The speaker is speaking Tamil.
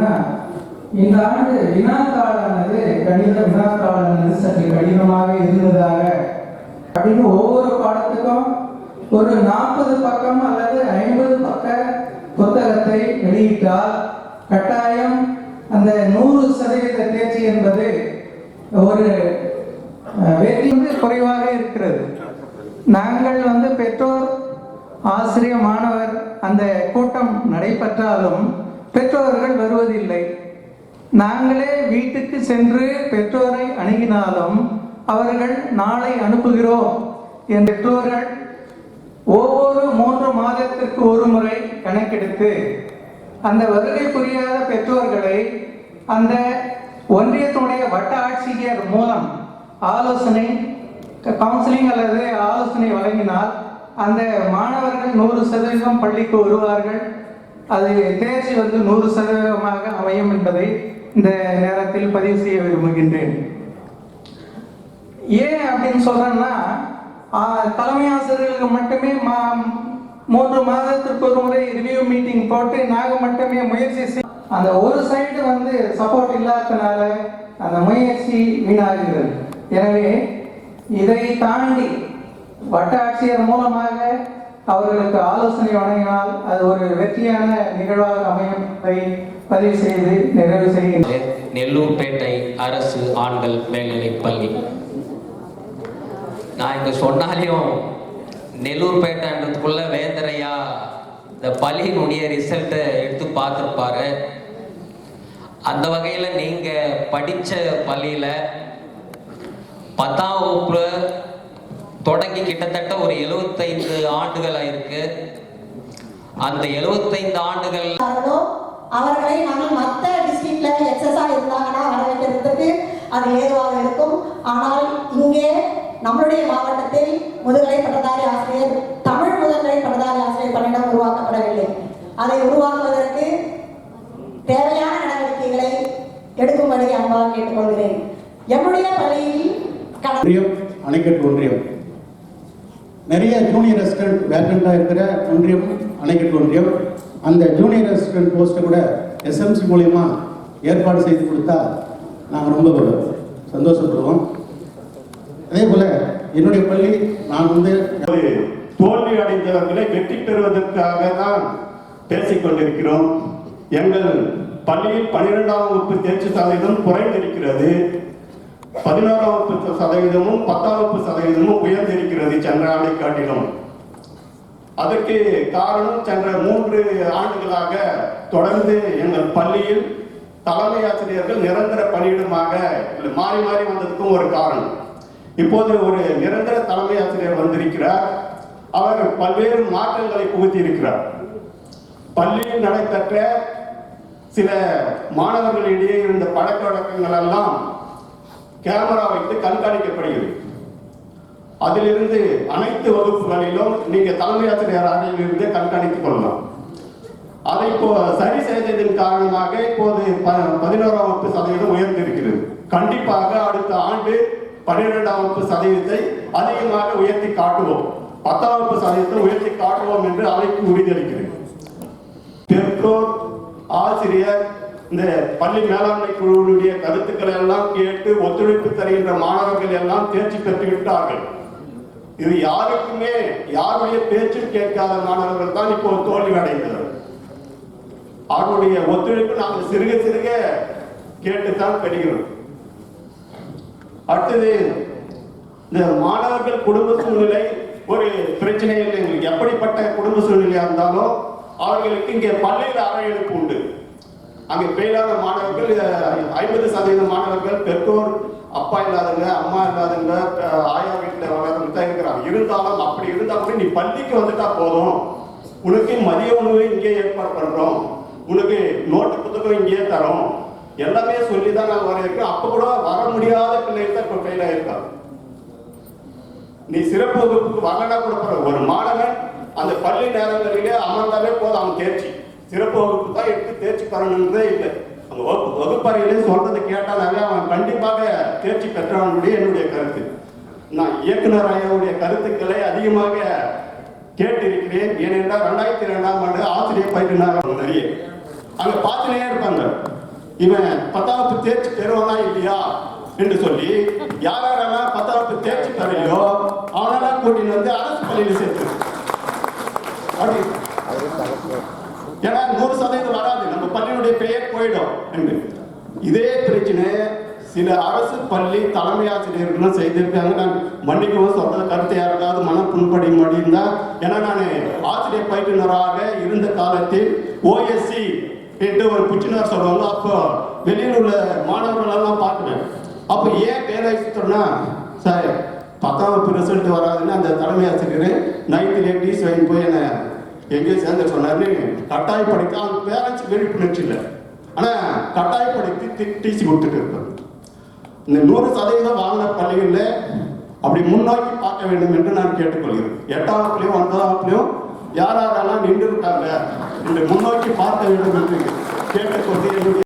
பார்த்தீங்கன்னா இந்த ஆண்டு வினாத்தாளானது கணித வினாத்தாளானது சற்று கடினமாக இருந்ததாக அப்படின்னு ஒவ்வொரு பாடத்துக்கும் ஒரு நாற்பது பக்கம் அல்லது ஐம்பது பக்க புத்தகத்தை வெளியிட்டால் கட்டாயம் அந்த நூறு சதவீத தேர்ச்சி என்பது ஒரு அஹ், வெற்றி வந்து குறைவாக இருக்கிறது. நாங்கள் வந்து பெற்றோர் ஆசிரியர் மாணவர் அந்த கூட்டம் நடைபெற்றாலும் பெற்றோர்கள் வருவதில்லை. நாங்களே வீட்டுக்கு சென்று பெற்றோரை அணுகினாலும் அவர்கள் நாளை அனுப்புகிறோம் என் பெற்றோர்கள் ஒவ்வொரு மூன்று மாதத்திற்கு ஒரு முறை கணக்கெடுத்து அந்த வருகை புரியாத பெற்றோர்களை அந்த ஒன்றியத்தினுடைய வட்ட ஆட்சியர் மூலம் ஆலோசனை கவுன்சிலிங் அல்லது ஆலோசனை வழங்கினால் அந்த மாணவர்கள் நூறு சதவீதம் பள்ளிக்கு வருவார்கள். அது தேர்ச்சி வந்து நூறு சதவீதமாக அமையும் என்பதை இந்த நேரத்தில் பதிவு செய்ய விரும்புகின்றேன். ஏன் அப்படின்னு சொல்றேன்னா தலைமை ஆசிரியர்களுக்கு மட்டுமே மா- மூன்று மாதத்திற்கு ஒரு முறை ரிவ்யூ மீட்டிங் போட்டு நாங்கள் மட்டுமே முயற்சி செய் அந்த ஒரு சைடு வந்து சப்போர்ட் இல்லாதனால அந்த முயற்சி வீணாகிறது. எனவே இதை தாண்டி வட்ட ஆட்சியர் மூலமாக அவர்களுக்கு ஆலோசனை வழங்கினால் அது ஒரு வெற்றியான நிகழ்வாக அமையும் பதிவு செய்து நிறைவு செய்கின்றேன். நெல்லூர்பேட்டை அரசு ஆண்கள் மேல்நிலைப் பள்ளி. நான் இங்க சொன்னாலையும் நெல்லூர்பேட்டைன்றதுக்குள்ள வேந்தரையா இந்த பள்ளியினுடைய ரிசல்ட்டை எடுத்து பார்த்துருப்பாரு. அந்த வகையில் நீங்கள் படித்த பள்ளியில் பத்தாம் வகுப்பு தொடங்கி கிட்டத்தட்ட ஒரு எழுபத்தைந்து ஆண்டுகள் ஆயிருக்கு அந்த எழுபத்தைந்து ஆண்டுகள் அவர்களை நாங்கள் மற்ற டிஸ்ட்ரிக்ட்ல எக்ஸஸா இருந்தாங்கன்னா வர வைக்கிறதுக்கு அது ஏதுவாக இருக்கும். ஆனால் இங்கே நம்மளுடைய மாவட்டத்தில் முதுகலை பட்டதாரி ஆசிரியர் தமிழ் முதுகலை பட்டதாரி ஆசிரியர் பணியிடம் உருவாக்கப்படவில்லை. அதை உருவாக்குவதற்கு தேவையான நடவடிக்கைகளை எடுக்கும்படி அன்பாக கேட்டுக்கொள்கிறேன். எம்முடைய பள்ளியில் அணைக்கட்டு ஒன்றியம். நிறைய ஜூனியர் அசிஸ்டன்ட் வேக்கண்டாக இருக்கிற ஒன்றியம் அணைக்கட்டு ஒன்றியம் அந்த ஜூனியர் அசிஸ்டன்ட் போஸ்ட்டை கூட எஸ்எம்சி மூலயமா ஏற்பாடு செய்து கொடுத்தா நாங்கள் ரொம்ப சந்தோஷப்படுவோம். அதே போல் என்னுடைய பள்ளி நான் வந்து ஒரு தோல்வி அடைந்தவர்களை வெற்றி பெறுவதற்காக தான் பேசிக்கொண்டிருக்கிறோம். எங்கள் பள்ளியில் பன்னிரெண்டாம் வகுப்பு தேர்ச்சி சதவீதம் குறைந்திருக்கிறது. பதினோராம் வகுப்பு சதவீதமும் பத்தாம் வகுப்பு சதவீதமும் உயர்ந்திருக்கிறது சென்ற ஆண்டை காட்டிலும். அதற்கு காரணம் சென்ற மூன்று ஆண்டுகளாக தொடர்ந்து எங்கள் பள்ளியில் தலைமை ஆசிரியர்கள் நிரந்தர பணியிடமாக மாறி மாறி வந்ததுக்கும் ஒரு காரணம். இப்போது ஒரு நிரந்தர தலைமை ஆசிரியர் வந்திருக்கிறார். அவர் பல்வேறு மாற்றங்களை புகுத்தி இருக்கிறார் பள்ளியில் நடைபெற்ற சில மாணவர்களிடையே இருந்த பழக்க வழக்கங்கள் எல்லாம் கேமரா வைத்து கண்காணிக்கப்படுகிறது. அதிலிருந்து அனைத்து வகுப்புகளிலும் நீங்க தலைமை ஆசிரியராக இருந்து கண்காணித்துக் கொள்ளலாம். அதை இப்போ சரி செய்ததன் காரணமாக இப்போது ப- பதினோராம் வகுப்பு சதவீதம் உயர்ந்திருக்கிறது. கண்டிப்பாக அடுத்த ஆண்டு பன்னிரெண்டாம் வகுப்பு சதவீதத்தை அதிகமாக உயர்த்தி காட்டுவோம். பத்தாம் வகுப்பு சதவீதத்தை உயர்த்தி காட்டுவோம் என்று அவைக்கு உறுதியளிக்கிறேன் பெற்றோர் ஆசிரியர் இந்த பள்ளி மேலாண்மை குழுவினுடைய கருத்துக்களை எல்லாம் கேட்டு ஒத்துழைப்பு தருகின்ற மாணவர்கள் எல்லாம் தேர்ச்சி பெற்று விட்டார்கள். இது யாருக்குமே யாருடைய பேச்சும் கேட்காத மாணவர்கள் தான் இப்போ தோல்வி அடைந்தது அவருடைய ஒத்துழைப்பு நாங்கள் சிறுக சிறுக கேட்டுத்தான் பெறுகிறோம். அடுத்தது இந்த மாணவர்கள் குடும்ப சூழ்நிலை ஒரு பிரச்சனை இல்லை. எங்களுக்கு எப்படிப்பட்ட குடும்ப சூழ்நிலையா இருந்தாலும் அவர்களுக்கு இங்கே பள்ளியில் அறையெடுப்பு உண்டு. அங்கே பெயிலான மாணவர்கள் ஐம்பது சதவீத மாணவர்கள் பெற்றோர் அப்பா இல்லாதவங்க அம்மா இல்லாதவங்க ஆயா வீட்டில் வளர்ந்து தான் இருக்கிறாங்க. இருந்தாலும் அப்படி இருந்தால் கூட நீ பள்ளிக்கு வந்துட்டா போதும். உனக்கு மதிய உணவு இங்கே ஏற்பாடு பண்றோம். உனக்கு நோட்டு புத்தகம் இங்கேயே தரோம். எல்லாமே சொல்லி தான் நான் வர இருக்கிறோம் அப்போ கூட வர முடியாத பிள்ளைகள் தான் இப்போ ஃபெயில் ஆயிருக்காங்க. நீ சிறப்பு வகுப்புக்கு வரலாம் கூட பரவாயில்ல. ஒரு மாணவன் அந்த பள்ளி நேரங்களிலே அமர்ந்தாலே போதும் அவன் தேர்ச்சி. சிறப்பு வகுப்பு தான் எடுத்து தேர்ச்சி பெறணுன்றதே இல்லை. அந்த வகுப்பு வகுப்பறையிலே சொல்றதை கேட்டாலே அவன் கண்டிப்பாக தேர்ச்சி பெற்றவனுடைய என்னுடைய கருத்து. நான் இயக்குனர் ஐயாவுடைய கருத்துக்களை அதிகமாக கேட்டிருக்கிறேன். ஏனென்றால் ரெண்டாயிரத்தி இரண்டாம் ஆண்டு ஆசிரியர் பயிரினார் நிறைய. அங்க பார்த்துனே இருப்பாங்க. இவன் பத்தாவது தேர்ச்சி பெறுவானா இல்லையா என்று சொல்லி யார் யாரெல்லாம் பத்தாவது தேர்ச்சி பெறலையோ அவனெல்லாம் கூட்டிட்டு வந்து அரசு பள்ளியில் சேர்த்து அப்படி ஏன்னா நூறு சதவீதம் வராது. நம்ம பள்ளியினுடைய பெயர் போயிடும் என்று. இதே பிரச்சனை சில அரசு பள்ளி தலைமை ஆசிரியர்களும் செய்திருக்காங்க. நான் மன்னிக்கவும் சொல்றது கருத்தை யாருக்காவது மன புண்படி முடிந்தா ஏன்னா நான் ஆசிரியர் பயிற்றுனராக இருந்த காலத்தில் ஓஎஸ்சி என்று ஒரு புச்சினார் சொல்லுவாங்க. அப்போ வெளியில் உள்ள மாணவர்கள் எல்லாம் பார்க்குறேன் அப்போ ஏன் வேலை சுத்தம்னா சார் பத்தாம் வகுப்பு ரிசல்ட் வராதுன்னு அந்த தலைமை ஆசிரியர் நைட்டு டீஸ் வாங்கி போய் என்னை எங்கேயும் சேர்ந்து சொன்னார்னு கட்டாயப்படுத்தி அவங்க பேரண்ட்ஸ் விழிப்புணர்ச்சி இல்லை ஆனால் கட்டாயப்படுத்தி டிசி கொடுத்துட்டு இருப்பாங்க இந்த நூறு சதவீதம் வாங்கின பள்ளிகளில் அப்படி முன்னோக்கி பார்க்க வேண்டும் என்று நான் கேட்டுக்கொள்கிறேன். எட்டாம் வகுப்புலையும் ஒன்பதாம் வகுப்புலையும் யார் யாரெல்லாம் நின்று விட்டாங்க இந்த முன்னோக்கி பார்க்க வேண்டும் என்று கேட்டுக்கொண்டு